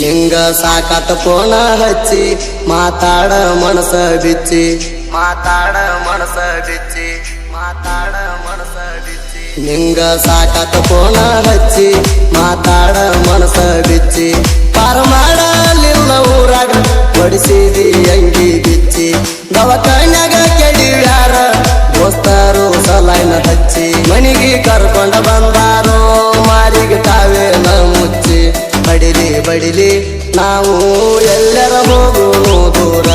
ನಿಂಗ ಸಾಕಾತ ಪೋಣ ಹಚ್ಚಿ ಮಾತಾಡ ಮನಸ ಬಿಚ್ಚಿ. ಮಾತಾಡ ಮನಸ ಬಿಚ್ಚಿ ಮಾತಾಡ ಮನಸ ಬಿಚ್ಚಿ. ನಿಂಗ ಸಾಕಾತ ಪೋಣ ಹಚ್ಚಿ ಮಾತಾಡ ಮನಸ ಬಿಚ್ಚಿ. ಪಾರ ಮಾಡಲಿಲ್ಲ ಊರಾಗ ಬಡಿಸಿದಿ ಅಂಗಿ ಬಿಚ್ಚಿ. ದವಾಖಾನ್ಯಾಗ ಕೆಡಿವ್ಯಾರ ದೋಸ್ತರು ಸಲೈನ ಹಚ್ಚಿ. ಮನಿಗೆ ಕರ್ಕೊಂಡ ಬಂದಾರೋ ಮಾರಿಗೆ ಬಡಿಲಿ ಬಡಿಲಿ. ನಾವು ಎಲ್ಲರ ದೂರ.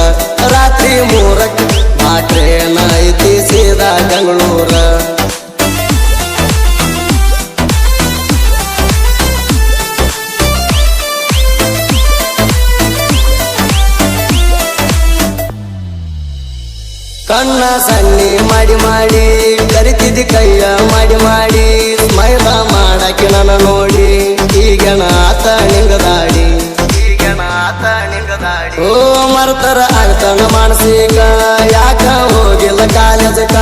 ರಾತ್ರಿ ಮೂರಕ್ಕೆ ಆ ಟ್ರೇನ್ ಸೀದಾ ಬೆಂಗಳೂರ. ಕಣ್ಣ ಸನ್ನಿ ಮಾಡಿ ಮಾಡಿ, ಕರಿತಿದ್ದಿ ಕೈಯ ಮಾಡಿ ಮಾಡಿ. ಓ ಮರ್ತರ ಆಗ್ತಾನ ಮಾನಸಿಕ ಯಾಕ ಹೋಗಿಲ್ಲ ಕಾಲೇಜಕ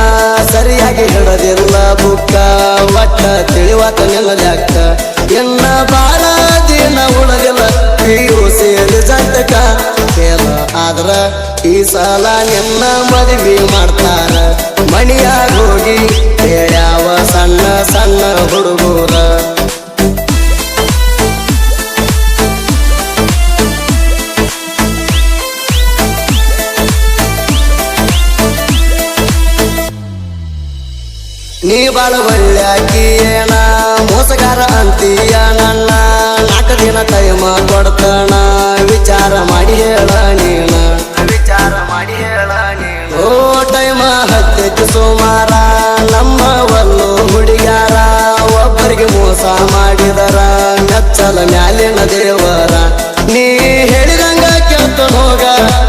ಸರಿಯಾಗಿ ಹಿಡದಿಲ್ಲ ಬುಕ್ಕ. ಒಟ್ಟ ತಿಳಿವಾತ ಎಲ್ಲ ಇನ್ನ ಬಾಳ ದಿನ ಉಳದಿಲ್ಲ. ಪಿ.ಯು. ಸೇರಿ ಜಾತಕ ಕೇಳ ಆದ್ರ ಈ ಸಲ ನಿನ್ನ ಮದುವೆ ಮಾಡ್ತಾರ. ಮಣಿಯಾಗ ಹೋಗಿ ಹೇಳ್ಯಾವ ಸಣ್ಣ ಸಣ್ಣ ಹುಡುಗರ ಬಾಳ ಒಳ್ಳೆ ಏನ ಮೋಸಗಾರ ಅಂತೀಯ ನನ್ನ? ನಾಲ್ಕು ದಿನ ಟೈಮ ಕೊಡ್ತಾನ? ವಿಚಾರ ಮಾಡಿ ಹೇಳ ನೀನ. ವಿಚಾರ ಮಾಡಿ ಹೇಳ ನೀನು. ಓ ಟೈಮ ಹತ್ತೈತಿ ಸುಮಾರ. ನಮ್ಮ ಹುಡುಗಾರ ಹುಡುಗ್ಯಾರ. ಒಬ್ಬರಿಗೆ ಮೋಸ ಮಾಡಿದರ. ಮೆಚ್ಚಲ ಮ್ಯಾಲಿನ ದೇವರ. ನೀ ಹೇಳಿದಂಗ ಕೇಳ್ತ ಹೋಗ.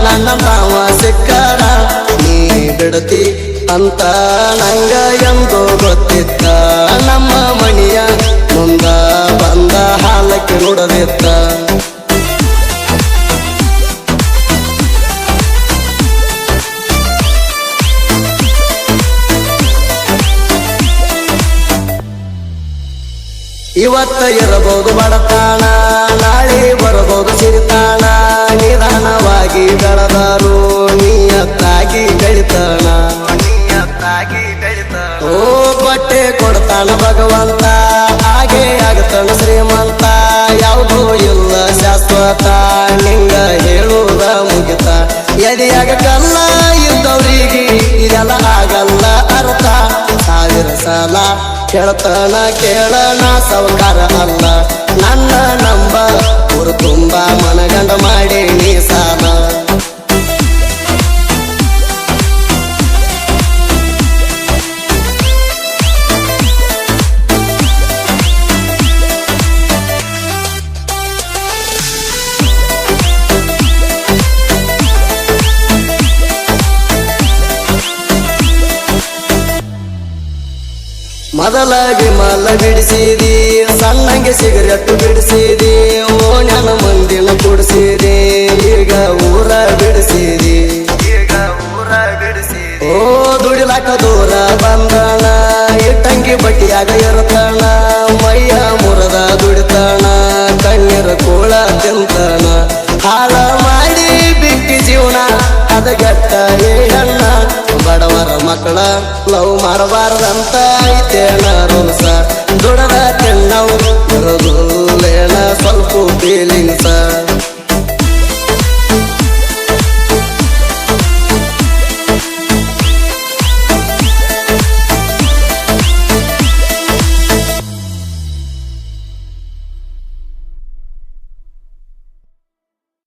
ನನ್ನ ತಾವ ಸಿಕ್ಕಾರ. ನೀ ಬಿಡತಿ ಅಂತ ನಂಗ ಎಂದು ಗೊತ್ತಿತ್ತ. ನಮ್ಮ ಮನೆಯ ಮುಂದ ಬಂದ ಹಾಲಕ್ಕೆ ನೋಡದಿತ್ತ ಇವತ್ತ ಇರಬಹುದು ಬಡತಾಣ, ನಾಳೆ ಬರಬಹುದು ಸಿರಿತಾಣ, ನಿಧಾನವಾಗಿ ಬೆಳೆದರು. ಕೊಡ್ತಾನ ಭಗವಂತ, ಹಾಗೆ ಆಗತಾನ ಶ್ರೀಮಂತ. ಯಾವುದೂ ಇಲ್ಲ ಶಾಶ್ವತ ನಿಂಗ ಹೇಳುವುದ ಮುಗಿತ. ಎದಿಯಾಗ ಕಲ್ಲ ಇದ್ದವ್ರಿಗೆ ಇದೆಲ್ಲ ಆಗಲ್ಲ ಅರ್ಥ. ಸಾವಿರ ಸಲ ಕೇಳ್ತಾನ ಕೇಳಣ, ಸೌಕಾರ ಅಲ್ಲ. ಮೊದಲಾಗಿ ಮಲ್ಲ ಬಿಡಿಸಿದಿ, ಸಣ್ಣಂಗೆ ಸಿಗರೆಟ್ ಬಿಡಿಸಿದಿ ಓಣ್ಯನ ಮಂದಿನ ಕುಡಿಸಿದಿ, ಈಗ ಊರ ಬಿಡಿಸಿದಿ. ಈಗ ಊರ ಬಿಡಿಸಿದಿ ಓ ದುಡಿಲಾಕ ದೂರ ಬಂದಣ ಇಟ್ಟಂಗಿ ಬಟ್ಟಿಯಾಗ ಇರ್ತಾನ ಮೈಯ ಮುರದ ದುಡಿತಾಣ ಕಣ್ಣೀರ ಕೂಳ ತಿಂತಾಣ ಹಾಳ ಮಾಡಿ ಬಿಟ್ಟಿ ಜೀವನ ಅದಗಟ್ಟ ಏ ಅಣ್ಣ ಬಡವರ ಮಕ್ಕಳ ಲವ್ ಮಾಡಬಾರ್ದಂತ ಐತೇನ ಸಾ ದುಡದ ಚೆನ್ನವು ಇರೋದು ಲೇಣ ಸ್ವಲ್ಪ ಫೀಲಿಂಗ್ಸ